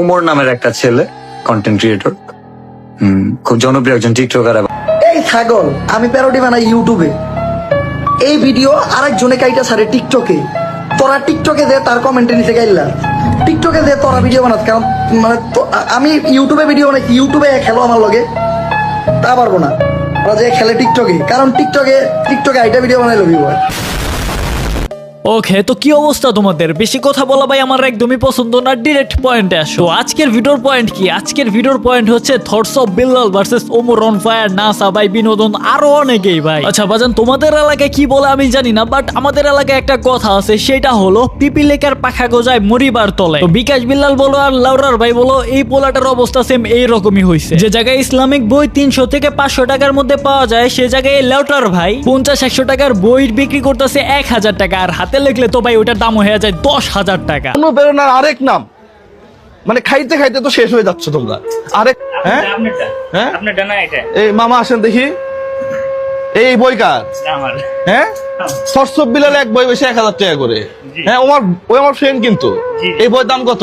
ওমর নামের একটা ছেলে কন্টেন্ট ক্রিয়েটর খুব জনপ্রিয় একজন টিকটকার এই ছাগল, আমি প্যারোডি বানাই ইউটিউবে এই ভিডিও আরেকজনে কাইটা সারে টিকটকে তোরা টিকটকে দে, তার কমেন্টে নিচে গাইলা। টিকটকে দে, তোরা ভিডিও বানাস, কারণ মানে আমি ইউটিউবে ভিডিও বানাই ইউটিউবে খেলো আমার লগে। তা পারব না। ওরা যে খেলে টিকটকে কারণ টিকটকে টিকটকে আইটা ভিডিও বানাই লবি বয় ওকে, তো কি অবস্থা তোমাদের? বেশি কথা বলা ভাই আমার একদমই পছন্দ না ডিরেক্ট পয়েন্টে আসো। আজকের ভিডিওর পয়েন্ট কি? আজকের ভিডিওর পয়েন্ট হচ্ছে thoughts of Billal versus Omar on fire Nasa ভাই, বিনোদন আরও অনেকেই ভাই। আচ্ছা বাজান তোমাদের এলাকায় কি বলে আমি জানি না বাট আমাদের এলাকায় একটা কথা আছে, সেটা হলো পিপিলেকার পাখা গোজায় মরিবার তলে। তো বিকাশ বিল্লাল বলো আর লাউরার ভাই বলো, এই পোলাটার অবস্থা সেম এই রকমই হয়েছে যে জায়গায় ইসলামিক বই তিনশো থেকে পাঁচশো টাকার মধ্যে পাওয়া যায়, সে জায়গায় লাউটার ভাই পঞ্চাশ একশো টাকার বই বিক্রি করতেছে এক হাজার টাকা, আর হাতে লিখলে তো ভাই ওটার দাম হয়ে যায় দশ হাজার টাকা। অনুপ্রেরণার আরেক নাম। মানে খাইতে খাইতে তো শেষ হয়ে যাচ্ছ তোমরা। আরেক হ্যাঁ? হ্যাঁ? এই মামা আসেন দেখি। এই বই কার? হ্যাঁ? সরসব বিলাল এক বই বেশি এক হাজার টাকা করে। হ্যাঁ আমার ওই আমার ফ্রেন্ড কিন্তু। এই বইয়ের দাম কত?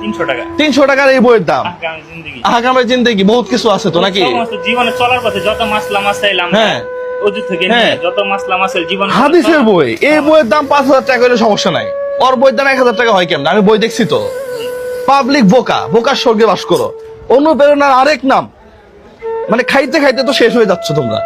তিনশো টাকা। তিনশো টাকার এই বইয়ের দাম। আগামী জিন্দগি। আগামী বহুত কিছু আছে তো নাকি? জীবনে চলার পথে যত মাসলা মাসাইল হ্যাঁ। অজু থেকে হ্যাঁ। যত মাসলা মাসাইল জীবন হাদিসের বই। এই বইয়ের দাম পাঁচ হাজার টাকা হলে সমস্যা নাই। ওর বইয়ের দাম এক হাজার টাকা হয় কেমন? আমি বই দেখছি তো। পাবলিক বোকা বোকার স্বর্গে বাস করো। অনুপ্রেরণার আরেক নাম। মানে খাইতে খাইতে তো শেষ হয়ে যাচ্ছ তোমরা।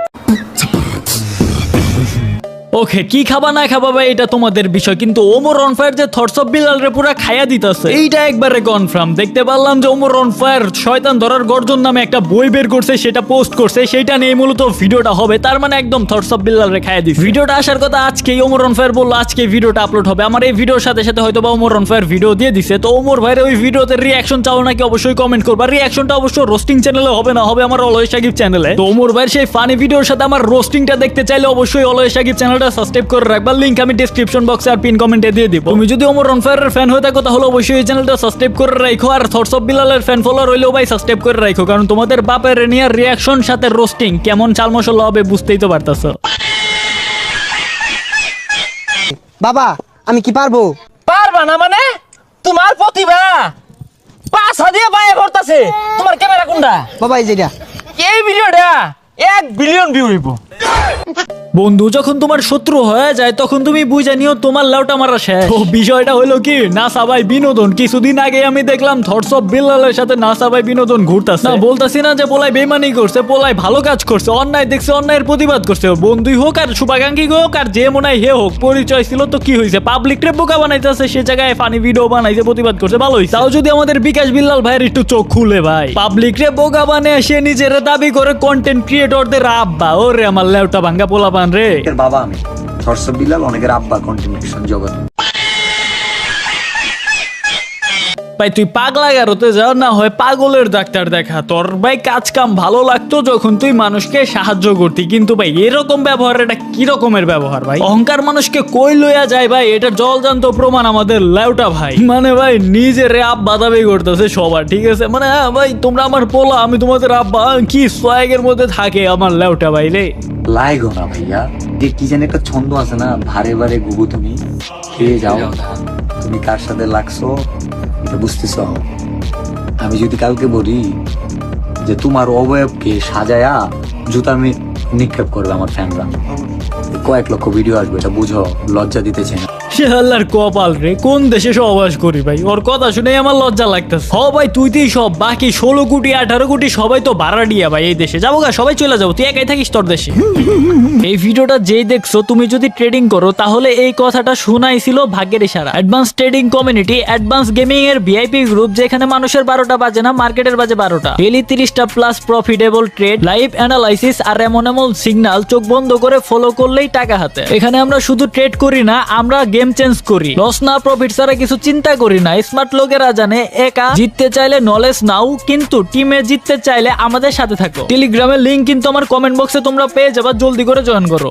ওকে, কি খাবা না খাবা ভাই, এটা তোমাদের বিষয়। কিন্তু ওমর অন ফায়ার যে থটস অফ বিলাল রে পুরা খাইয়া দিতেছে, এইটা একবারে কনফার্ম দেখতে পারলাম যে ওমর অন ফায়ার শয়তান ধরার গর্জন নামে একটা বই বের করছে, সেটা পোস্ট করছে সেটা নিয়ে মূলত ভিডিওটা হবে। তার মানে একদম থটস অফ বিলাল রে খাইয়া দিচ্ছে ভিডিওটা আসার কথা আজকেই ওমর অন ফায়ার বলল, আজকে ভিডিওটা আপলোড হবে। আমার এই ভিডিওর সাথে সাথে হয়তো বা ওমর অন ফায়ার ভিডিও দিয়ে দিছে। তো ওমর ভাইয়ের ওই ভিডিওতে রিয়াকশন চাও নাকি অবশ্যই কমেন্ট করবা। রিয়াকশনটা অবশ্য রোস্টিং চ্যানেলে হবে না, হবে আমার অলয় সাকিব চ্যানেলে তো ওমর ভাইয়ের সেই ফানি ভিডিওর সাথে আমার রোস্টিংটা দেখতে চাইলে অবশ্যই অলয় সাকিব চ্যানেলটা সাবস্ক্রাইব করে রাখবা লিংক আমি ডেসক্রিপশন বক্সে আর পিন কমেন্টে দিয়ে দিব। তুমি যদি ওমর অন ফায়ারের ফ্যান হয়ে থাকো তাহলে অবশ্যই এই চ্যানেলটা সাবস্ক্রাইব করে রাখো আর থটস অফ বিলালের ফ্যান ফলোয়ার হইলেও ভাই সাবস্ক্রাইব করে রাখো কারণ তোমাদের বাপের নিয়ে রিয়াকশন সাথে রোস্টিং কেমন চাল মশলা হবে বুঝতেই তো পারতাছো। বাবা আমি কি পারব? পারবা না মানে? তোমার প্রতিভা! পাঁচ হাজার বাইরে ভরতাছে তোমার ক্যামেরা কোনটা? বাবা এই যেটা এই ভিডিওটা এক বিলিয়ন ভিউ হইব। বন্ধু যখন তোমার শত্রু হয়ে যায় তখন তুমি বুঝে নিও তোমার লাউটা মারা শেষ। তো বিষয়টা হলো কি নাসা ভাই বিনোদন কিছুদিন আগে আমি দেখলাম থটস অফ বিল্লালের সাথে নাসা ভাই বিনোদন ঘুরতাছে। না বলতাছি না যে পোলাই বেমানি করছে পোলাই ভালো কাজ করছে অন্যায় দেখছে অন্যায়ের প্রতিবাদ করছে। বন্ধুই হোক আর শুভাকাঙ্ক্ষী হোক আর যে মনে হয় হে হোক পরিচয় ছিল তো কি হয়েছে পাবলিক রে বোকা বানাইতেছে সে জায়গায় ফানি ভিডিও বানাইছে প্রতিবাদ করছে ভালো হয়েছে তাও যদি আমাদের বিকাশ বিল্লাল ভাইয়ের একটু চোখ খুলে ভাই। পাবলিক রে বোকা বানিয়ে সে নিজের দাবি করে কন্টেন্ট ক্রিয়েটরদের আব্বা। ওরে আমার লেউটা ভাঙ্গা পোলাপান রে। বাবা আমি। সরসব বিলাল অনেকের আব্বা কন্টিনিউশন জগৎ ভাই তুই পাগলা গারোতে যাও না হয় পাগলের ডাক্তার দেখা। তোর ভাই কাজ কাম ভালো লাগতো যখন তুই মানুষকে সাহায্য করতি। কিন্তু ভাই এরকম ব্যবহার এটা কি রকমের ব্যবহার ভাই? অহংকার মানুষকে কই লইয়া যায় ভাই? এটা জলজান্ত প্রমাণ আমাদের লেউটা ভাই। মানে ভাই নিজের আব্বা দাবি করতেছে সবার ঠিক আছে? মানে হ্যাঁ ভাই তোমরা আমার পোলা আমি তোমাদের আব্বা। কি সোয়াগের মধ্যে থাকে আমার লেউটা ভাই রে? লাইগো না ভাইয়া যে কি জানি একটা ছন্দ আছে না? ভারে ভারে গুগু তুমি। খেয়ে যাও। তুমি কার সাথে লাগছো? এটা বুঝতেছ? আমি যদি কালকে বলি যে তোমার অবয়বকে সাজায়া জুতা আমি নিক্ষেপ করবে আমার ফ্যানরা কয়েক লক্ষ ভিডিও আসবে, এটা বুঝো, লজ্জা দিতেছে না। সে আল্লাহর কপাল রে, কোন দেশে করি ভাই? ওর কথা শুনে আমার লজ্জা লাগতেছে। হ ভাই, তুই তুই সব বাকি ষোলো কোটি, আঠারো কোটি সবাই তো ভাই এই দেশে। যাব সবাই চলে যাব, তুই একাই থাকিস তোর দেশে। এই ভিডিওটা যেই দেখছ, তুমি যদি ট্রেডিং করো, তাহলে এই কথাটা শোনাইছিল ভাগ্যের ইশারা। Advance trading community advance gaming এর ভিআইপি গ্রুপ যেখানে মানুষের বারোটা বাজে না মার্কেটের বাজে বারোটা। ডেলি তিরিশটা plus profitable trade live analysis আর এমন এমন সিগন্যাল চোখ বন্ধ করে ফলো করলেই টাকা হাতে। এখানে আমরা শুধু ট্রেড করি না, আমরা গেম চেঞ্জ করি। লস না প্রফিট ছাড়া কিছু চিন্তা করি না। স্মার্ট লোকেরা জানে, একা জিততে চাইলে নলেজ নাও, কিন্তু টিমে জিততে চাইলে আমাদের সাথে থাকো। টেলিগ্রামের লিঙ্ক কিন্তু আমার কমেন্ট বক্সে তোমরা পেয়ে যাবা, জলদি করে জয়েন করো।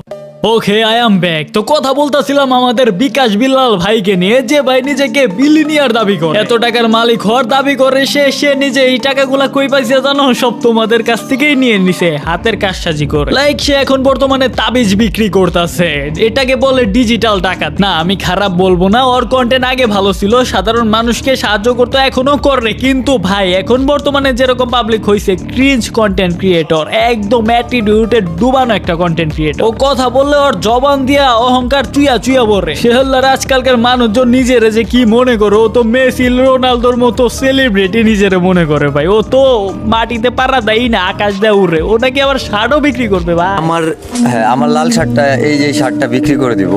ওকে আই এম ব্যাক তো কথা বলতেছিলাম আমাদের বিকাশ বিল্লাল ভাইকে নিয়ে, যে ভাই নিজেকে বিলিনিয়ার দাবি করে। এত টাকার মালিক হওয়ার দাবি করে সে সে নিজে এই টাকাগুলা কই পাইছে জানো? সব তোমাদের কাছ থেকেই নিয়ে নিছে, হাতের কাজসাজি করে। লাইক সে এখন বর্তমানে তাবিজ বিক্রি করতেছে। এটাকে বলে ডিজিটাল টাকা না, আমি খারাপ বলব না, ওর কন্টেন্ট আগে ভালো ছিল, সাধারণ মানুষকে সাহায্য করতে এখনও করে। কিন্তু ভাই, এখন বর্তমানে যেরকম পাবলিক হয়েছে ক্রিঞ্জ কন্টেন্ট ক্রিয়েটর একদম অ্যাটিটিউডে ডুবানো একটা কন্টেন্ট ক্রিয়েটর ও কথা বললে ওর জবান দিয়া অহংকার চুইয়া চুইয়া বলে সে হল্লার আজকালকার মানুষজন নিজেরে যে কি মনে করে, ও তো মেসি, রোনালদোর মতো সেলিব্রিটি নিজেরে মনে করে ভাই। ও তো মাটিতে পারা দেয় না, আকাশ দেয় উড়ে। ও নাকি আবার শার্টও বিক্রি করবে ভাই? আমার হ্যাঁ আমার লাল শার্টটা, এই যে শার্টটা বিক্রি করে দিব।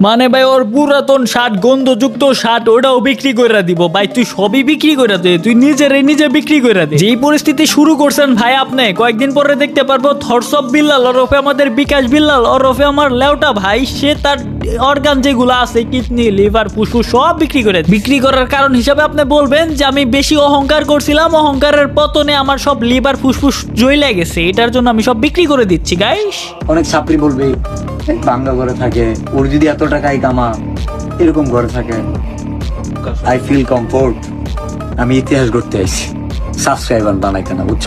মানে ভাই, ওর পুরাতন শার্ট, গন্ধযুক্ত শার্ট, ওটাও বিক্রি করে দিব। ভাই, তুই সবই বিক্রি করে দে। তুই নিজের নিজে বিক্রি করে দে। যেই পরিস্থিতি শুরু করছেন, ভাই, আপনি কয়েকদিন পরে দেখতে পারব থরসব বিল্লাল ওরফে আমাদের বিকাশ বিল্লাল ওরফে আমার লেউটা ভাই, সে তার অর্গান যেগুলো আছে কিডনি লিভার ফুসফুস, সব বিক্রি করে। বিক্রি করার কারণ হিসাবে আপনি বলবেন যে, আমি বেশি অহংকার করছিলাম, অহংকারের পতনে আমার সব লিভার ফুসফুস জইলে গেছে। এটার জন্য আমি সব বিক্রি করে দিচ্ছি গাইস অনেক ছাত্রী বলবে। "এই বাংলা ঘরে থাকে, ওর যদি এত টাকাই কামা এরকম ঘরে থাকে। আই ফিল কমফোর্ট আমি ইতিহাস করতে আইছি। সাবস্ক্রাইবার বানাইতে না, বুঝছ?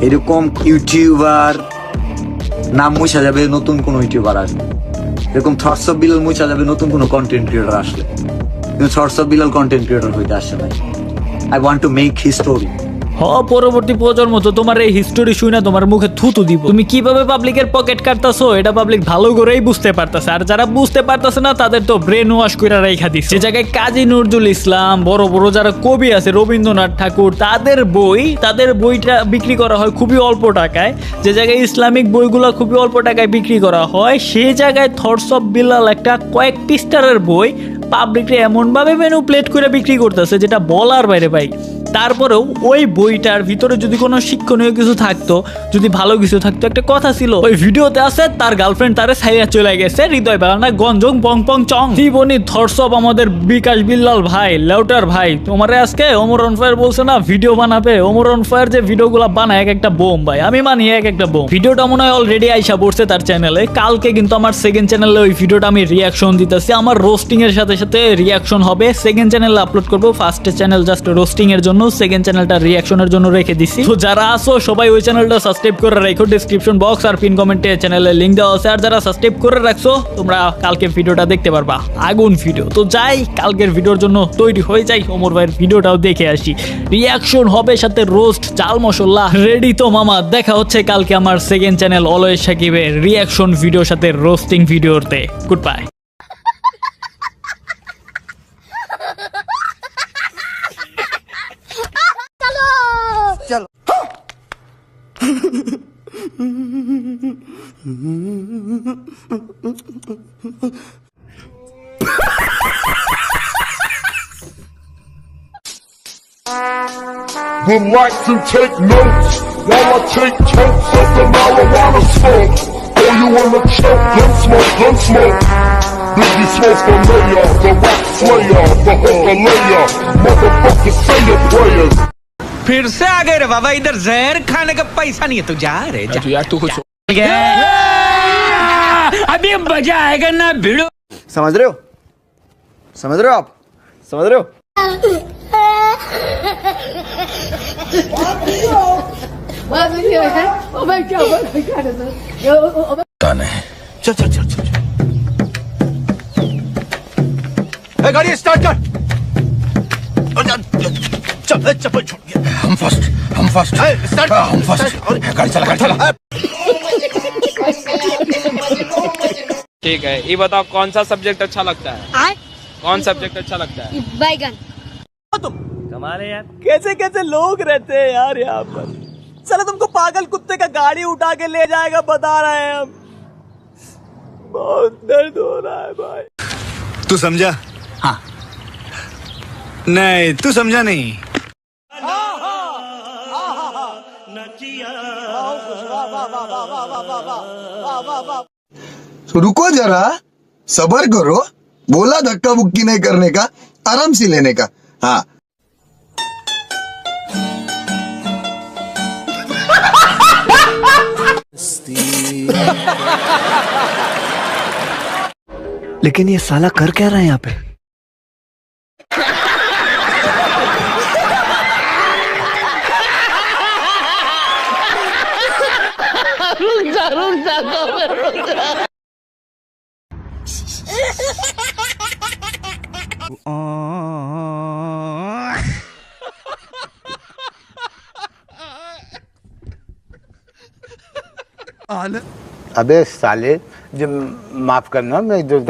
এরকম ইউটিউবার, নাম মুছা যাবে, নতুন কোন ইউটিউবার আসবে। এরকম থটস অফ বিলাল মুছা যাবে, নতুন কোন কন্টেন্ট ক্রিয়েটর আসলে। কিন্তু thoughts of Bilal content creator হইতে আসছে নাই। I want to make history হ, পরবর্তী প্রজন্ম, তো তোমার এই হিস্টোরি শুনে তোমার মুখে থুতু দিব। তুমি কীভাবে পাবলিকের পকেট কাটতাছো, এটা পাবলিক ভালো করেই বুঝতে পারতাছে। আর যারা বুঝতে পারতাছে না, তাদের তো ব্রেন ওয়াশ করে রেখা দিচ্ছে যে জায়গায় কাজী নজরুল ইসলাম, বড় বড় যারা কবি আছে, রবীন্দ্রনাথ ঠাকুর, তাদের বই, তাদের বইটা বিক্রি করা হয় খুবই অল্প টাকায়। যে জায়গায় ইসলামিক বইগুলো খুবই অল্প টাকায় বিক্রি করা হয় সেই জায়গায় থটস অফ বিল্লাল একটা কয়েক পিস্টারের বই পাবলিকরে এমনভাবে মেনু প্লেট করে বিক্রি করতেছে যেটা বলার বাইরে ভাই। তারপরেও ওই বইটার ভিতরে যদি কোনো শিক্ষণীয় কিছু থাকতো, যদি ভালো কিছু থাকতো, একটা কথা ছিল, ওই ভিডিওতে আছে, তার গার্লফ্রেন্ড তারে ছাইয়া চলে গেছে, হৃদয় বাগানা গঞ্জং, পং পং, চং। জীবনী থরসব আমাদের বিকাশ বিল্লাল ভাই, লেউটার ভাই, তোমারে আজকে অমরন ফায়ার বলছে না, ভিডিও বানাবে। অমরন ফায়ার যে ভিডিওগুলো বানায় এক একটা বোম ভাই, আমি মানি এক একটা বোম। ভিডিওটা মনে হয় অলরেডি আইসা পড়ছে তার চ্যানেলে কালকে কিন্তু আমার সেকেন্ড চ্যানেলে ওই ভিডিওটা আমি রিয়াকশন দিতেছি, আমার রোস্টিং এর সাথে সাথে রিয়াকশন হবে। সেকেন্ড চ্যানেল আপলোড করব। ফার্স্ট চ্যানেল জাস্ট রোস্টিং এর জন্য। সেকেন্ড চ্যানেলটা রিয়াকশনের জন্য রেখে দিছি। তো যারা আসো সবাই ওই চ্যানেলটা সাবস্ক্রাইব করে রাখো। ডিসক্রিপশন বক্স আর পিন কমেন্টে চ্যানেলের লিংক দেওয়া আছে। আর যারা সাবস্ক্রাইব করে রাখছো, তোমরা কালকে ভিডিওটা দেখতে পারবা। আগুন ভিডিও তো যাই, কালকের ভিডিওর জন্য তৈরি হয়ে যাই। ওমর ভাইয়ের ভিডিওটাও দেখে আসি। রিয়াকশন হবে সাথে রোস্ট চাল মশলা রেডি তো মামা। দেখা হচ্ছে কালকে আমার সেকেন্ড চ্যানেল অলওয়েজ সাকিবের রিয়াকশন ভিডিওর সাথে রোস্টিং ভিডিওতে good bye would like to take notes while I take totes of the marijuana smoke. Oh, you wanna choke? Gun smoke, gun smoke. Biggie smoke the mayor, the rap slayer, the hooker layer. Motherfucker, say your prayers. फिर से आ गए रे बाबा इधर जहर खाने का पैसा नहीं है तू जा रे जा। यार तू कुछ अभी मज़ा आएगा ना भिड़ो। समझ रहे हो? समझ रहे हो आप? समझ रहे हो? चल चल चल चल गाड़ी स्टार्ट कर चल चप्पल छूट गया हम फ़र्स्ट हम फ़र्स्ट हम फ़र्स्ट गाड़ी चला गाड़ी चला। ठीक है ये बताओ कौन सा सब्जेक्ट अच्छा लगता है? कौन सब्जेक्ट अच्छा लगता है? बैगन। कैसे कैसे लोग रहते हैं यार यहाँ पर? चलो तुमको पागल कुत्ते का गाड़ी उठा के ले जाएगा बता रहे हैं हम। बहुत दर्द हो रहा है भाई। तू समझा? हाँ। नहीं तू समझा नहीं। तो रुको जरा। सबर करो। बोला धक्का बुक्की नहीं करने का, आराम से लेने का। हाँ। लेकिन ये साला कर क्या रहा है यहाँ पे? রোজা রোজা কবে রোজা আবে সালে যে মাফ করনা মে ইদর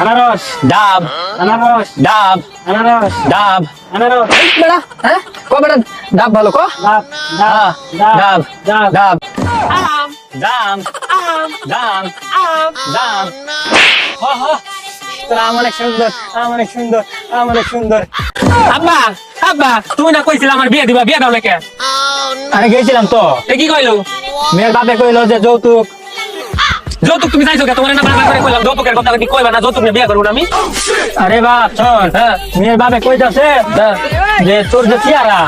আনারস ডাব আনারস ডাব আনারস ডাব আনারস। বেড়া হ্যাঁ? কো বেড়া ডাব ভালো কো? হ্যাঁ, ডাব ডাব ডাব। ডাব। আম আম ডাব আম ডাব হ হ আম অনেক সুন্দর আম অনেক সুন্দর আম অনেক সুন্দর আব্বা আব্বা তুমি না কইছিলা আমার বিয়ে দিবা, বিয়ে দাও নাকি আরে গেছিলাম তো। কি কইলো? মেয়ের বাপে কইলো যে যৌতুক। যৌতুক তুমি চাইছো তোমার না বারবার করে কইলাম, যৌতুকের কথা কি কইবা না, যৌতুক নিয়ে বিয়ে করব না আমি? আরে বাপ, শোন হ্যাঁ। মেয়ের বাপে কইতাছে যে তোর যে চেহারা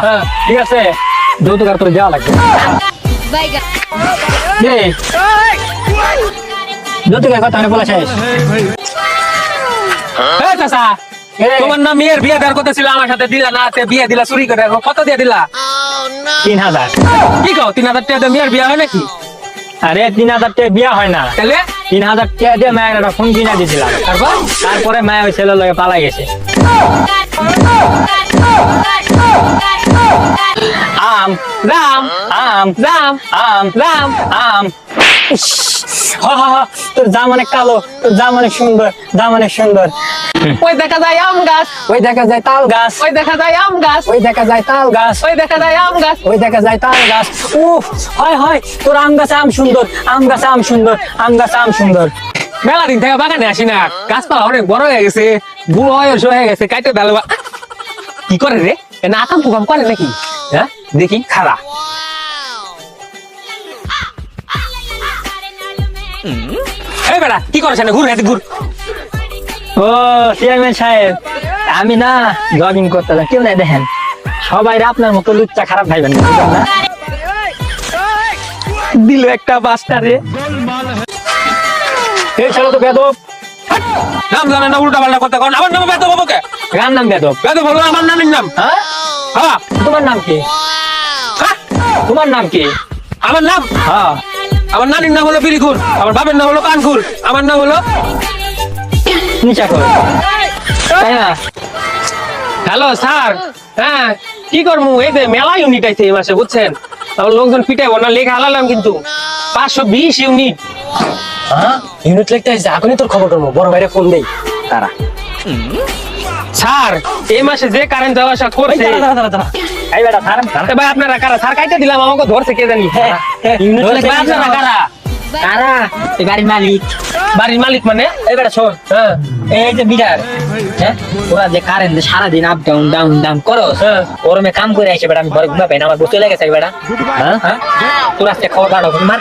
ঠিক আছে? যৌতুক আর তোর দেওয়া লাগবে? যৌতুকের কথা বলা শেষ। তোমার না মেয়ের বিয়ে দেওয়ার কথা ছিল আমার সাথে দিলা না তে বিয়ে দিলা চুরি করে কত দিয়ে দিলা? তিন হাজার। কি তিন হাজার টাকা মেয়ের বিয়ে হয় নাকি? আরে তিন হাজার টাকা বিয়ে হয় না। তাহলে? তিন হাজার টাকা দিয়ে মায়ের একটা ফোন কিনে দিয়েছিলাম তারপর? তারপরে মায়ের ওই ছেলের লগে পালাই গেছে। আম রাম আম রাম আম রাম আম। ইস, হ, হ, হ, তোর জাম অনেক কালো তোর জাম অনেক সুন্দর জাম অনেক সুন্দর। ওই দেখা যায় আম গাছ ওই দেখা যায় তাল গাছ। ওই দেখা যায় আম গাছ ওই দেখা যায় তাল গাছ। ওই দেখা যায় আম গাছ। ওই দেখা যায় তাল গাছ। উফ হয় হয় তোর আম গাছে আম সুন্দর আম গাছে আম সুন্দর আম গাছে আম সুন্দর। মেলা দিন থেকে বাগানে আসি না গাছপালা অনেক বড় হয়ে গেছে বুড়ো হয়ে গেছে কাইতে বেলা কি করে রে? না কাম কুকাম করে নাকি হ্যাঁ দেখি খারা এই বেড়া কি করছ না ঘুর ও চেয়ারম্যান সাহেব আমি না জগিং করতে কেউ নাই দেখেন সবাই আপনার মতো লুচ্চা খারাপ ভাইবেন না দিল একটা বাস্টারে এই ছেলে তো বেদব নাম জানে না উল্টা পাল্টা কথা কন। আমার নাম বেদব হব কে গান নাম বেদব? বেদব হলো আমার নামের নাম। হ্যাঁ? হ্যাঁ। তোমার নাম কি? তোমার নাম কি? আমার নাম? হ্যাঁ। আমার নানির নাম হলো পিরিকুর আমার বাবার নাম হলো কানকুর আমার নাম হলো নিচা কর। তাই না? Hello sir. হ্যাঁ কি করব? এই যে মেলা ইউনিট আছে এই মাসে বুঝছেন? আমার লোকজন পিটাইবো না লেখা হালালাম কিন্তু। পাঁচশো বিশ ইউনিট হ্যাঁ ইউনিট লিখতে আসছে এখনই তোর খবর করব বড় ভাইরে ফোন দেই। তারা স্যার এই মাসে যে কারেন্ট যাওয়া আসা করছে এই বেটা স্যার ভাই আপনারা কারা? স্যার কাইতে দিলাম আমাকে ধরছে কে জানি। ধরলে ভাই আপনারা কারা? কারা এই বাড়ির মালিক। বাড়ির মালিক মানে? এই বেটা শোন হ্যাঁ। এই যে বিটার হ্যাঁ ওরা যে কারেন্ট সারাদিন আপ ডাউন ডাউন ডাউন করো ওরমে কাম করে আসে বেটা আমি ঘরে ঘুমা পাই না আমার বসে লেগেছে বেটা। হ্যাঁ? হ্যাঁ তোর আজকে খবর কাটো মার।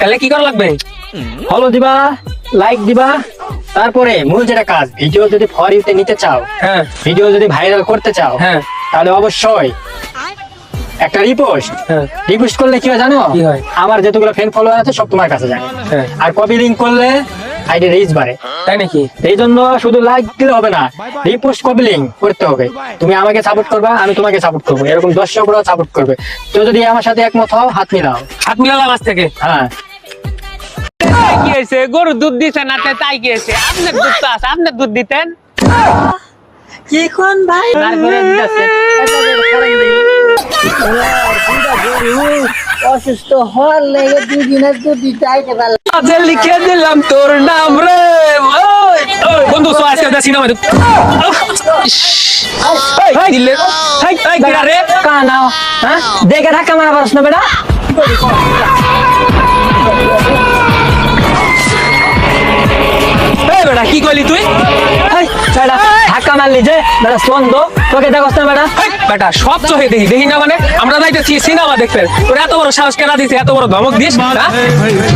তাহলে কি করা লাগবে? ফলো দিবা লাইক দিবা তারপরে মূল যেটা কাজ ভিডিও যদি ফর ইউতে নিতে চাও হ্যাঁ। ভিডিও যদি ভাইরাল করতে চাও হ্যাঁ। তাহলে অবশ্যই একটা রিপোস্ট রিপোস্ট করলে কি হয় জানো? কি হয়? আমার যতগুলো ফ্রেন্ড ফলোয়ার আছে সব তোমার কাছে যায়। আর কপি লিংক করলে আইডি রিচ বাড়ে। তাই নাকি? এই জন্য শুধু লাইক দিলে হবে না রিপোস্ট কপি লিংক করতে হবে। তুমি আমাকে সাপোর্ট করবা আমি তোমাকে সাপোর্ট করব। এরকম দর্শকরাও সাপোর্ট করবে। তো যদি আমার সাথে একমত হও হাত মিলাও। হাত মিলালাম আজ থেকে। হ্যাঁ। কি হয়েছে? গরু দুধ দিছে না তে তাই কি হয়েছে? আপনার দুধ তো আছে আপনার দুধ দিতেন? কি কোন ভাই? অসুস্থ হওয়ার লেগে দুই দিনের দুটি চাইতে পারলাম লিখে দিলাম তোর নাম রে বন্ধু সো আজকে দিলে। রে। হ্যাঁ? দেখে ধাক্কা মারা পারছ না বেটা এই বেটা কি করলি তুই? এই, বেটা ধাক্কা মারলি যে? বেটা সন্দ তোকে দেখছ না। বেটা বেটা সব চোখে দেখি দেখি না মানে? আমরা যাইতেছি সিনেমা দেখতে। তোর এত বড় সাহস কেনা দিছে এত বড় ধমক দিস হ্যাঁ?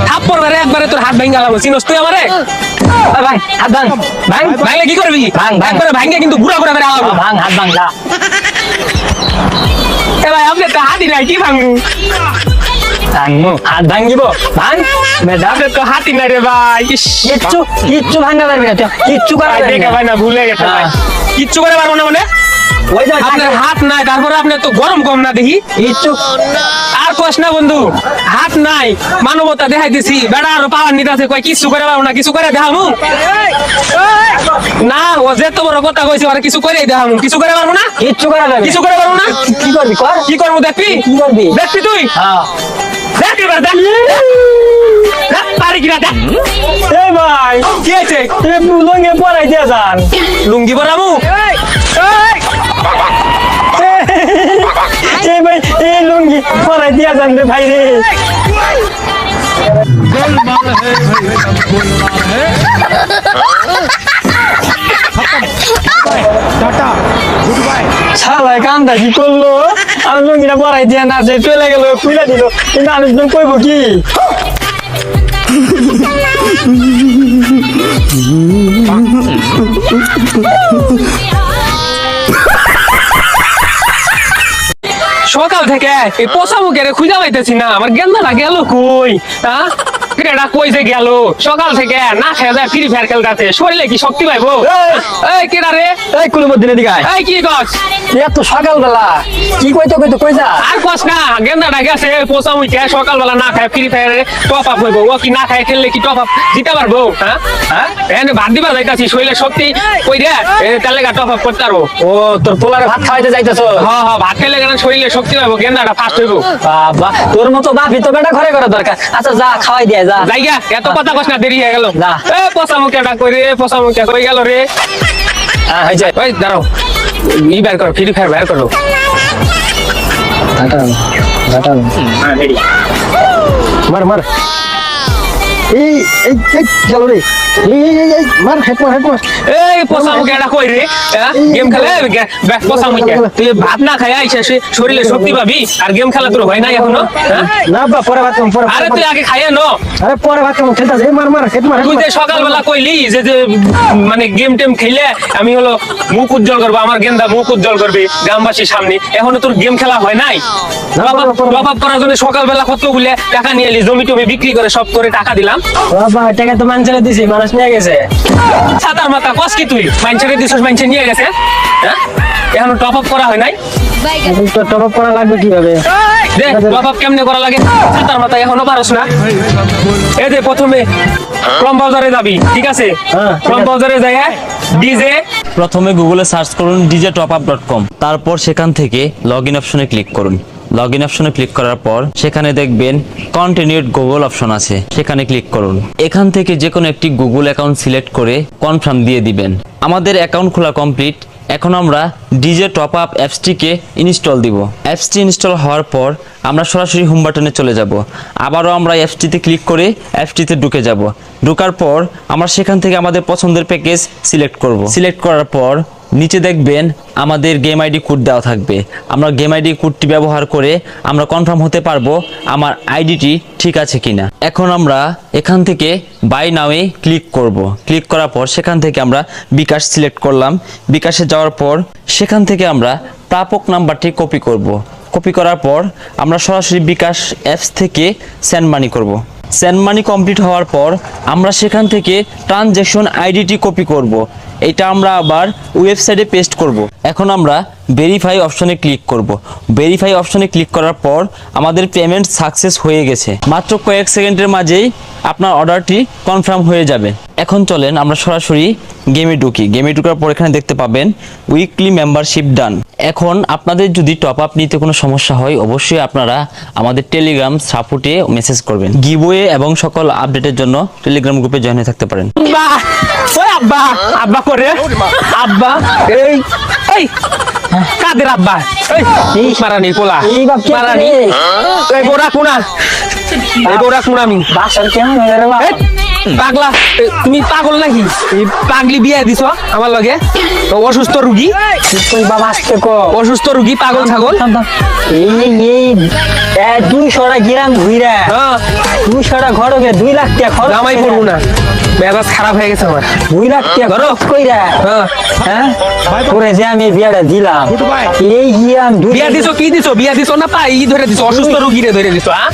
থাপ্পড় মেরে একবারে তোর হাত ভেঙে গেলাম চিনস তুই আমারে? ভাই হাত ভাঙ। ভাঙ? ভাঙলে কি করবি? ভাঙ, ভাঙ। একবারে ভাঙে কিন্তু গুড়া গুড়া মেরে আলাবো। ভাঙ হাত ভাঙ এ ভাই আপনি তো হাতি নাই কি ভাঙবো? ভাঙবো? হাত ভাঙিব? ভাঙ। বেটা তো হাতি নাই রে ভাই কিচ্ছু কিচ্ছু ভাঙা পারবি না কিচ্ছু করা পারবি না। ভাই না ভুলে গেছে হ্যাঁ। কিচ্ছু করে পারব না মানে? ওই যে আপনার হাত নাই তারপরে আপনার তো গরম কম না দেখি? কিচ্ছু। আর কষ্ট না বন্ধু হাত নাই মানবতা দেখাই দিছি। বেড়া আরও পাওয়ার নিতে আছে কয় কিছু করে পাবো না কিছু করে দেখামু? না ও যে তো বড় কথা কইছে আর কিছু করে দেখামু। কিছু করে পারব না? কিচ্ছু করা কিছু করে পারব না? কি করবি কর। কি করব দেখবি? কি করবি? দেখবি তুই? হ্যাঁ। এই লুঙ্গে পরাই দিয়ে যান লুঙ্গি পরামু এই ভাই এই লুঙ্গি পরাই দিয়ে যান রে ভাই রে কান্দা কি করল? আমি লুঙ্গিটা পরাই দিয়ে না, যে চলে গেল খুলে দিল। কিন্তু কইব কি? সকাল থেকে এই পোষা মুখের খুঁজা পাইতেছি না। আমার গেন্দাটা গেল কই? হ্যাঁ? এটা কই যে গেল? সকাল থেকে না খেয়ে যায় ফ্রি ফায়ার খেলতেছে। শরীরে কি শক্তি পাইবো? এই! কেডা রে? এই এদিকে আয়। এই কি গছ এত সকালবেলা। কি কইতো কইতো কই যা আর কস না গেন্দাটা গেছে পোষা সকালবেলা না খায় ফ্রি ফায়ারে টপ আপ হইব। ও কি না খায় খেললে কি টপ আপ দিতে পারব? হ্যাঁ? হ্যাঁ? এনে ভাত দিবার যাইতাছি শরীরে শক্তি কই রে এ তাহলে টপ আপ করতে পারব। ও তোর পোলারে ভাত খাওয়াইতে যাইতেছ? হ্যাঁ হ্যাঁ ভাত খেলে কেন শরীরে শক্তি পাইবো গেন্দাটা ফাস্ট হইব। বাবা তোর মতো বাপি তো বেটা ঘরে করা দরকার। আচ্ছা যা খাওয়াই দিয়ে যা। জায়গা এত কথা কস না দেরি হয়ে গেল। এ পচা মুখে ডাক কই রে পচা মুখে কই গেল রে? হ্যাঁ যায় ওই দাঁড়াও। ই বের করো ফ্রি ফায়ার বের করো। হ্যাঁ মার মার। এই এই এই গেল রে। এই এই, এই এই মার হেড মার হেড মার এই পচা মুখে কই রে? গেম খেলে? গে- বে- পচা তুই ভাত না খাই আইসা সে শরীরে শক্তি পাবি আর গেম খেলা তোর হয় না এখনও? না বা পরে ভাত খাম, পরে আরে তুই আগে খাইয়ে ন। আরে পরে ভাত খাম খেলতাছে মার মার হেড মার তুই যে সকালবেলা কইলি যে যে মানে গেম টেম খেলে আমি হলো মুখ উজ্জ্বল করব আমার গেন্দা মুখ উজ্জ্বল করবে গ্রামবাসীর সামনে। এখনও তোর গেম খেলা হয় নাই? টপ আপ করার জন্য সকালবেলা কতগুলো টাকা নিয়ে এলি জমি টমি বিক্রি করে সব করে টাকা দিলাম বাবা টাকা তো মানুষের দিছি মানুষ নিয়ে গেছে। ছাতার মাথা কস কি তুই? মাইনছেরে দিছস মাইনছে নিয়ে গেছে। হ্যাঁ? এখনও টপ আপ করা হয় নাই? তো টপ করা লাগবে কীভাবে? দে টপ আপ কেমনে করা লাগে? ছাতার মাথা এখনও পারস না। এই যে প্রথমে ক্রম বাজারে যাবি ঠিক আছে? হ্যাঁ, ক্রম যাই ডিজে প্রথমে গুগলে সার্চ করুন DJ top up dot com তারপর সেখান থেকে লগ ইন অপশনে ক্লিক করুন। লগ ইন অপশনে ক্লিক করার পর, সেখানে দেখবেন কন্টিনিউড গুগল অপশন আছে। সেখানে ক্লিক করুন। এখান থেকে যে কোনো একটি গুগল অ্যাকাউন্ট সিলেক্ট করে কনফার্ম দিয়ে দিবেন। আমাদের অ্যাকাউন্ট খোলা কমপ্লিট এখন আমরা ডিজে টপ আপ অ্যাপসটিকে ইনস্টল দিব। অ্যাপসটি ইনস্টল হওয়ার পর আমরা সরাসরি হোম বাটনে চলে যাব। আবারও আমরা অ্যাপসটিতে ক্লিক করে অ্যাপসটিতে ঢুকে যাব। ঢোকার পর আমরা সেখান থেকে আমাদের পছন্দের প্যাকেজ সিলেক্ট করব। সিলেক্ট করার পর নিচে দেখবেন আমাদের গেম আইডি কোড দেওয়া থাকবে। আমরা গেম আইডি কোডটি ব্যবহার করে আমরা কনফার্ম হতে পারব আমার আইডিটি ঠিক আছে কিনা। এখন আমরা এখান থেকে বাই নাওয়ে ক্লিক করব। ক্লিক করার পর সেখান থেকে আমরা বিকাশ সিলেক্ট করলাম। বিকাশে যাওয়ার পর সেখান থেকে আমরা প্রাপক নাম্বারটি কপি করব। কপি করার পর আমরা সরাসরি বিকাশ অ্যাপস থেকে সেন্ড মানি করব। সেন্ড মানি কমপ্লিট হওয়ার পর আমরা সেখান থেকে ট্রানজ্যাকশন আইডিটি কপি করব। এটা আমরা আবার ওয়েবসাইটে পেস্ট করব। এখন আমরা ভেরিফাই অপশনে ক্লিক করব। ভেরিফাই অপশনে ক্লিক করার পর আমাদের পেমেন্ট সাকসেস হয়ে গেছে। মাত্র কয়েক সেকেন্ডের মাঝেই আপনার অর্ডারটি কনফার্ম হয়ে যাবে। এখন চলেন আমরা সরাসরি গেমে ঢুকি। গেমে ঢুকার পর এখানে দেখতে পাবেন উইকলি মেম্বারশিপ ডান এখন আপনাদের যদি টপ আপ নিতে কোনো সমস্যা হয় অবশ্যই আপনারা আমাদের টেলিগ্রাম সাপোর্টে মেসেজ করবেন। গিবোয়ে এবং সকল আপডেটের জন্য টেলিগ্রাম গ্রুপে জয়েন হয়ে থাকতে পারেন। আব্বা! আব্বা! আব্বা করে? আব্বা! এই! এই! কাদের আব্বা? এই মারানি কোলা মারানি। এই গোরা কোনা এই গোরা কোনা আমি। বাসার কেমন পাগলা। তুমি পাগল নাকি? পাগলি বিয়ে দিছ আমার লগে? তো অসুস্থ রুগী? তুই বাবা আসতে কো অসুস্থ রুগী পাগল ছাগল? এই এই এ, দুইশোটা গ্রাম হ্যাঁ। দুইশোটা ঘরকে দুই লাখ টাকা খরচ জামাই না। মেজাজ খারাপ হয়ে গেছে আমার। দুই লাখ টাকা খরচ কইরা হ্যাঁ। হ্যাঁ। তোরে যে আমি বিয়াটা দিলাম এই গিয়াম দুই বিয়া দিছো কি দিছো? বিয়া দিছো না পাই? ই ধরে দিছো। অসুস্থ রুগীরে ধরে দিছো হ্যাঁ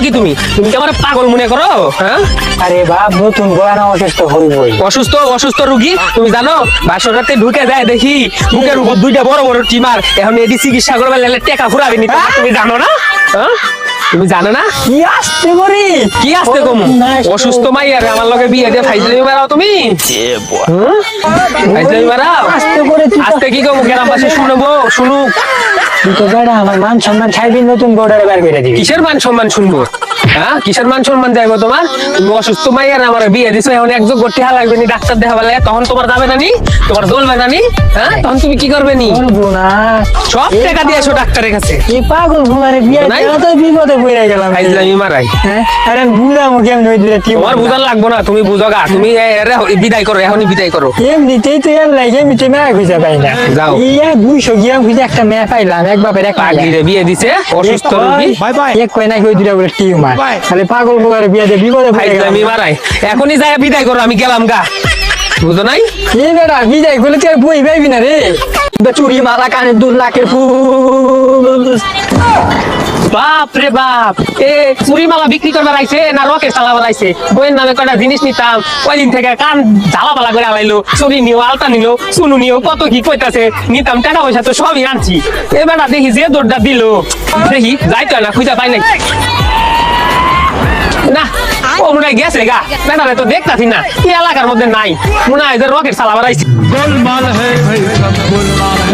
কি তুমি? তুমি কি আমার পাগল মনে করো? হ্যাঁ? আরে বাপ নতুন বয়ান অসুস্থ হইবই। অসুস্থ অসুস্থ রুগী তুমি জানো বাসরাতে ঢুকে যায় দেখি। বুকের উপর দুইটা বড় বড় টিমার। এখন এটি চিকিৎসা করবে লাগলে টেকা ফুরাবে তুমি জানো না? হ্যাঁ? তুমি জানো না? কি আসতে করি কি আসতে কম অসুস্থ মাইয়ারে আমার লগে বিয়ে দিয়ে ফাইজলামি মারাও তুমি? হুম? ফাইজলামি মারাও? আসতে করে তুই তো- আজকে কি কম গ্রামবাসী শুনব? শুনুক তুই তো বেড়া আমার মান সম্মান ছাড়বি নতুন বোর্ডারে বার করে দিবি। কিসের মান সম্মান শুনব? হ্যাঁ? কিসের মান সম্মান যাইবো তোমার? তুমি অসুস্থ মাইয়ার আমার বিয়ে দিছো এখন একযোগ করতে লাগবে নি ডাক্তার দেখাবার লাগে তখন তোমার যাবে না নি? তোমার দলবে না নি? হ্যাঁ? তখন তুমি কি করবে নি? করব না। সব টাকা দিয়েছ ডাক্তারের কাছে। এই পাগল ভুলারে বিয়ে? দেওয়া তো বিপদে পড়ে গেলাম। ফাইজলামি মারাই। হ্যাঁ? আরে বুঝলাম কেমন দিলে কি তোমার বুঝার লাগবো না তুমি বুঝো গা তুমি এরে বিদায় করো এখনই বিদায় করো। এমনিতেই তো এর লাগে এমনিতে মেয়া খুঁজে পাই না। যাও। ইয়া দুইশো গ্রাম খুঁজে একটা মেয়া পাইলাম এক বাপের এক পাগলি বিয়ে দিছে অসুস্থ রোগী। এক কয় নাকি ওই দুটা বলে টিউমার। খালি পাগল বোকারে বিয়ে দিয়ে বিপদে পড়ে গেলাম। ফাইজলামি মারাই। এখনই যায় বিদায় করো আমি গেলাম গা। বুঝো নাই? এ বেটা বিদায় করলে তুই আর বই পাইবি না রে। চুরি মালা কানে দু লাখের ফুল। বাপ রে বাপ। এ চুরি মালা বিক্রি করবার আইছে না রকেট চালাবার আইছে বইয়ের নামে কয়টা জিনিস নিতাম। কয়দিন থেকে কান ঝালা পালা করে আলাইলো। চুরি নিও, আলতা নিলো, চুনু নিও, কত কি কইতাছে। নিতাম টাকা পয়সা তো সবই আনছি। এবার দেখি যে দৌড়টা দিল। দেখি, যাইতো না, খুঁজা পাই নাই। ও মনে হয় গেছে গা। বেটারে তো দেখতাছি না এই এলাকার মধ্যে নাই। মনে হয় যে রকেট চালাবার আইছে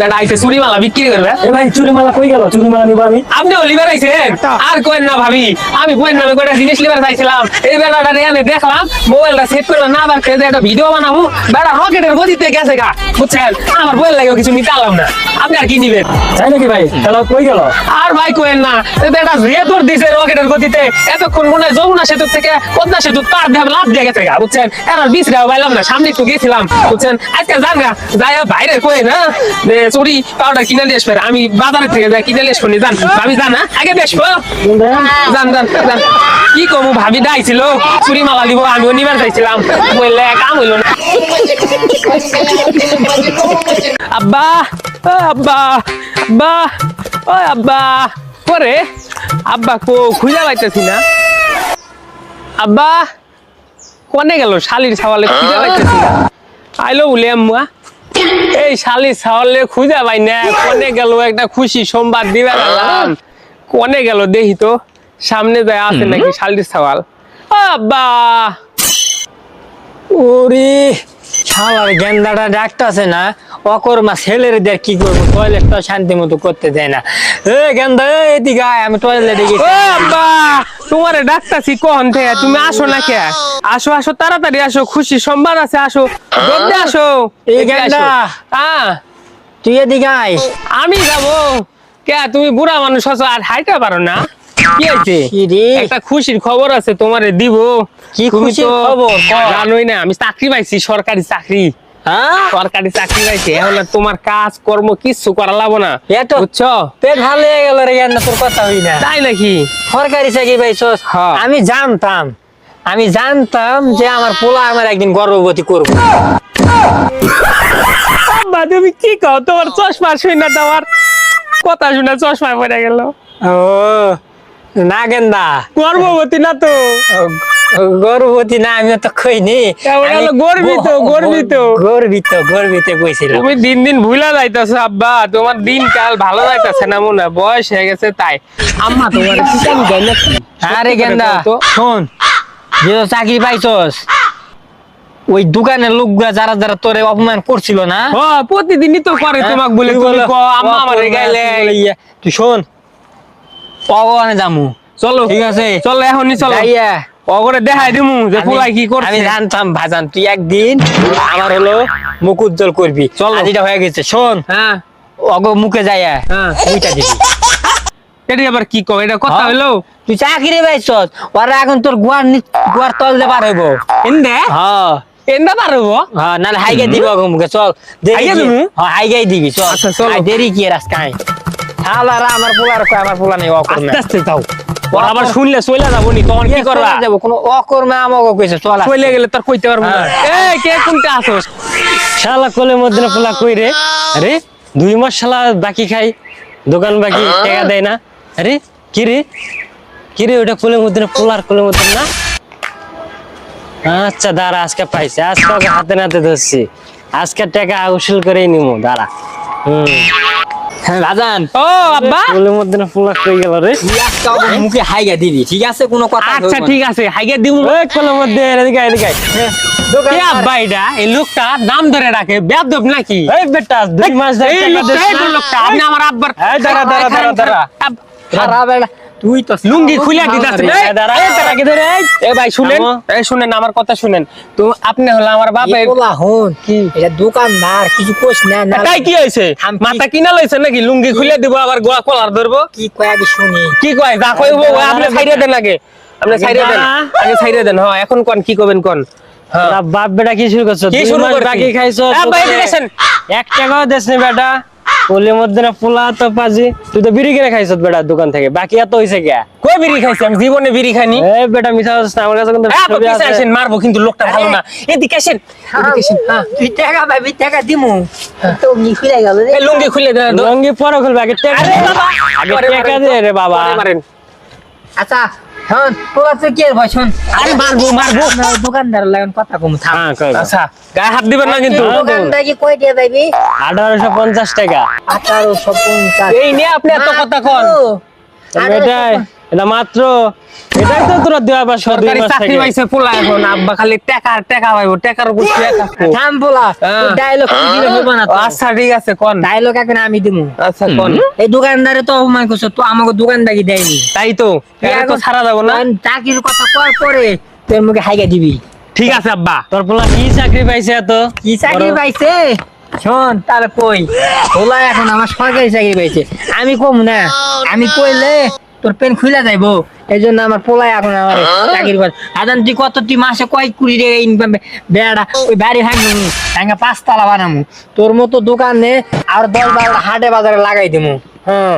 বেটা আইছে চুরি মালা বিক্রি করবে এ ভাই চুরি মালা কই গেল? চুরি মালা নিবো আমি আপনি লিভার আইছেন? আর কোয়েন না ভাবি আমি বইয়ের নামে কয়টা জিনিস লিভার চাইছিলাম। এই বেলাটা আমি দেখলাম মোবাইলটা সেট করে না আবার যে একটা ভিডিও বানাবো। বেড়া রকেটের গতিতে গেছে গা বুঝছেন? আমার বইয়ের লাগেও কিছু নিতে আলাম না। আপনি আর কি নিবেন তাই নাকি ভাই? তাহলে কই গেল? আর ভাই কোয়েন না এই বেটা রেতর দিছে রকেটের গতিতে এতক্ষণ মনে হয় যমুনা সেতু থেকে পদ্মা সেতু পার দিয়ে লাভ দিয়ে গেছে গা বুঝছেন? এর বিশ টাকা পাইলাম না সামনে একটু গেছিলাম বুঝছেন? আজকে যান গা যাই বাইরে কয়ে না? চুরি পাউডার কিনে দিয়ে আসবে আমি বাজারের থেকে যাই কিনে দিয়ে আসব নি, যান। ভাবি যান হ্যাঁ? আগে বেসবো যান যান যান। কি কমু ভাবি ডাইছিল চুরি মালা দিব আমিও নিবার চাইছিলাম বললে কাম হইল না। আব্বা আব্বা আব্বা ও আব্বা। পরে আব্বা কো খুঁজে পাইতেছি না। আব্বা কোনে গেল? শালির ছাওয়ালে খুঁজে পাইতেছি না। আইলো উলে আম্মা এই শালির ছাওয়ালে খুঁজে পাই না। কোনে গেল? একটা খুশি সোমবার দিবে গেলাম কোনে গেল? দেখি তো সামনে যায় আছে নাকি শালির ছাওয়াল? আব্বা! ওরে শালার গেন্দাটা ডাকতেছে না। অকর্মা ছেলের দের কি করব? টয়লেটটা শান্তি মতো করতে দেয় না। এ গেন্দা এদিকে আয় আমি টয়লেটে গেছি। তোমারে ডাকতাছি কখন থেকে? তুমি আসো না কে? আসো আসো তাড়াতাড়ি আসো খুশি সোমবার আছে আসো। জলদি আসো। এই গেন্দা। হ্যাঁ তুই এদিকে আয়। আমি যাব। কে তুমি বুড়া মানুষ আছো আর হাইতে পারো না। একটা খুশির খবর আছে তোমারে দিব। কি খুশির তো খবর? জানোই না আমি চাকরি পাইছি সরকারি চাকরি। হ্যাঁ? সরকারি চাকরি পাইছি এখন তোমার কাজ কর্ম কিচ্ছু করা লাগবো না। এতো- বুঝছ? পেট ভালো হয়ে গেল রে তোর কথা হই না। তাই নাকি? সরকারি চাকরি পাইছস। আমি জানতাম আমি জানতাম যে আমার পোলা আমার একদিন গর্ভবতী করব। তুমি কি কও? তোমার চশমা শুনে না তোমার কথা শুনে চশমা পড়ে গেল। ও না গেন্দা। গর্ভবতী না তো? গর্ভবতী না আমি তো কইনি। আমি- গর্বিত, গর্বিত। গর্বিত গর্বিত কইছিলাম। তুমি দিন দিন ভুলে যাইতেছো আব্বা। তোমার দিন কাল ভালো যাইতেছে না মনে বয়স হয়ে গেছে তাই। আম্মা তোমার কি আমি জানি নাকি? আরে গেন্দা। শোন। যে চাকরি পাইছস ওই দোকানের লোকগুলা যারা যারা তোরে অপমান করছিল না? প্রতিদিনই তো করে হ্যাঁ? তোমাক বলে তুই তুমি বলো, আম্মা আমারে গাইলে। বলে ইয়ে। তুই শোন অগনে জামু চলো। ঠিক আছে? চলো এখনই চলো। ওগরে দেখাই দিমু যে পোলাই কি করছে। আমি জানতাম ভাজান তুই একদিন আমার হলো মুখ উজ্জ্বল করবি। চলো। এটা হয়ে গেছে শোন। হ্যাঁ। অগ মুখে যাইয়া হ্যাঁ। মুইটা দিবি। এটা আবার কি এটা কথা হ্যাঁ? হইল? তুই চাকরি পাইছ ওরা এখন তোর গুয়ার নি- গুয়ার তল দিয়ে পার হইব। এন্দে? হ্যাঁ। এন্দা হ্যাঁ হাইগে দিব মুখে চল। দেরি? হ্যাঁ দিবি আচ্ছা, চলো। দেরি কি রাস্তায় হালারা আমার পোলার কয় আমার পোলা নেই অকর্মে। আস্তে আস্তে যাও। ওরা আবার শুনলে চলে যাব নি তখন কি করবা? যাব কোন অকর্মে আমাকে কইছে চল চলে গেলে তোর কইতে পারব না। হ্যাঁ। এই কে কোনটা আসোস? শালা কোলের মধ্যে পোলা কই রে? আরে দুই মাস শালা বাকি খাই দোকান বাকি টাকা দেয় না। আরে কি রে? কি রে ওটা কোলের মধ্যে পোলার কোলের মধ্যে না? আচ্ছা দাঁড়া আজকে পাইছে। আজকে হাতে নাতে ধরছি। আজকে টাকা উসুল করেই নিমু দাঁড়া। হম। রাজান। ও আব্বা। কোলের মধ্যে না পোলা কই গেল রে। তুই মুখে হাইগা দিবি ঠিক আছে? কোনো কথা আচ্ছা ঠিক আছে হাইগা দিমু ওই কোলের মধ্যে এদিকে এদিকে কে আব্বা এটা এই লোকটা নাম ধরে রাখে বেয়াদব নাকি? এই বেটা দুই মাস ধরে এই লোকটা আপনি আমার আব্বার এই দাঁড়া, দাঁড়া, দাঁড়া, দাঁড়া। খারাপ তুই তো লুঙ্গি খুলে দিতাছে। এই তারা কি ধরে এই, এ ভাই শুনেন। এই শুনেন আমার কথা শুনেন। তো আপনি হলো আমার বাবা এগুলা হন কি? এটা দোকানদার কিছু কোস না না তাই কি কি- মাথা কিনা লইছে নাকি? লুঙ্গি খুলে দিব আবার গোয়া কলার ধরবো? কি কয় আমি শুনি। কি কয়? যা কইব আপনি ছাইরে দেন আগে। আপনি ছাইরে দেন। আগে ছাইরে দেন। হ্যাঁ এখন কোন কি করবেন কোন? হ্যাঁ। বাপ বেটা কি শুরু করছ? কি শুরু করছি? বাকি খাইছো এক টাকাও দেশনি বেটা। কোলের মধ্যে না পোলা তো পাজি তুই তো বিড়ি কিনে খাইছ বেটা দোকান থেকে। বাকি এত হইছে কে? কই বিড়ি খাইছি? আমি জীবনে বিড়ি খাইনি। এই বেটা মিঠা হচ্ছে না আমার কাছে কিন্তু ছবি আছে। আসেন মারবো কিন্তু লোকটা ভালো না। এদিকে আসেন এদিকে আসেন। হ্যাঁ। তুই টাকা পাবি টাকা দিমু। তো নি খুলে গেল রে। লুঙ্গি খুলে দেন লঙ্গি পরে খুলবে আগে টাকা আরে বাবা, আগে টাকা দে রে বাবা। মারেন। আচ্ছা হন তোরা তো কি ভাই শোন আরে মারবো মারবো। দোকানদার লাগান কথা কম থাম হ্যাঁ কই আচ্ছা। গায়ে হাত দিবেন না কিন্তু। দোকানদার কি কই দিয়ে আঠারোশো পঞ্চাশ টাকা। আঠারোশো পঞ্চাশ। এই নিয়ে আপনি এত কথা কন। এটাই। এটা মাত্র এটাই তো তোরা দেওয়া সরকারি চাকরি পাইছে পোলা এখন আব্বা খালি টাকা আর টাকা পাইবো টাকার উপর। থাম হ্যাঁ। ডায়লগ কি দিলে হবে না আচ্ছা ঠিক আছে কোন? ডায়লগ এখন আমি দিমু। আচ্ছা কোন? এই দোকানদারে তো অপমান করছ তো আমাকে দোকানদারি দেয়নি। তাই তো? এটা তো ছাড়া যাব না? চাকরির কথা কয় পরে তোর মুখে হাইগা দিবি। ঠিক আছে আব্বা। তোর পোলা কি চাকরি পাইছে এত? কি চাকরি পাইছে? শোন তাহলে কই? ওলা এখন আমার সরকারি চাকরি পাইছে। আমি কম না। আমি কইলে তোর পেন খুলে যাইবো। এই জন্য আমার পোলাই এখন আমার চাকরি পাই আদান তুই কত তুই মাসে কয় কুড়ি টাকা ইনকাম বেড়া ওই বাড়ি ভাঙবো ভাঙা পাঁচতলা বানামু তোর মতো দোকানে আর দশ বারোটা হাটে বাজারে লাগাই দিমু। হ্যাঁ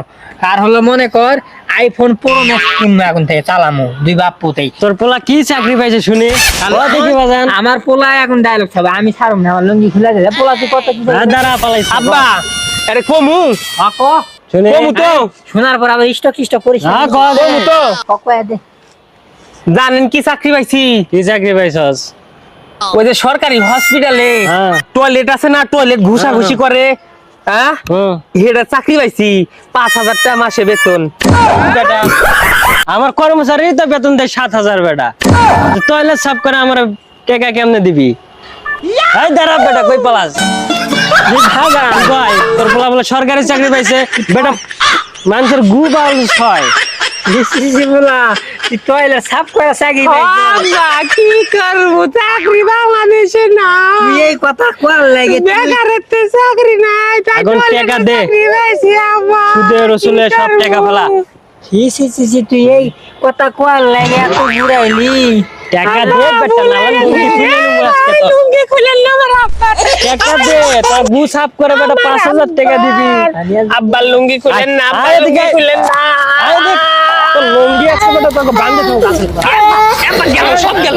আর হলো মনে কর আইফোন প্রো ম্যাক্স কিনবো এখন থেকে চালামু দুই বাপ পুতেই। তোর পোলা কি চাকরি পাইছে শুনি? দেখি বাজান। আমার পোলা এখন ডায়লগ খাবে আমি ছাড়ব না আমার লুঙ্গি খুলে যাবে। পোলা তুই কত কি দাঁড়া পালাইছে আব্বা! আরে কমু! আক শুনি কমু তো। শোনার পর আবার স্টক স্টক করিস না। হ্যাঁ। কমু তো। ককয়া দে। জানেন কি চাকরি পাইছি? কি চাকরি পাইছস? ওই যে সরকারি হসপিটালে হ্যাঁ। টয়লেট আছে না টয়লেট ঘুষা ঘুষি করে হ্যাঁ? হুম। এটা চাকরি পাইছি পাঁচ হাজার টাকা মাসে বেতন। বেটা। আমার কর্মচারী তো বেতন দেয় সাত হাজার বেটা। টয়লেট সাফ করে আমার টাকা কেমনে দিবি? এই দাঁড়া বেটা কই পালাস? তোর বলে সরকারি চাকরি পাইছে। বেটা মানুষের গু বাউল ছয়। আব্বা কি করব? চাকরি বাংলাদেশে না তুই এই কথা কোয়ার লাগে? বেকারের চাকরি নাই টাকা দে। সব টাকা ফেলা। ছি ছি ছি ছি, তুই এই কথা কোয়ার লাগে এত ঘুরাইলি টাকা দে বেটা নাহলে লুঙ্গি খুলে নিবো আজকে তো। লুঙ্গি খুলেন না আমার আব্বা টাকা দে তোর গু সাফ করে বেটা পাঁচ হাজার টাকা দিবি আব্বা লুঙ্গি খুলেন না আব্বা আয় লুঙ্গি এদিকে। খুলেন না আয় দেখ তোর লুঙ্গি আছে বেটা তোকে বান্ধে দেবো গাছে। আব্বা গেল সব গেল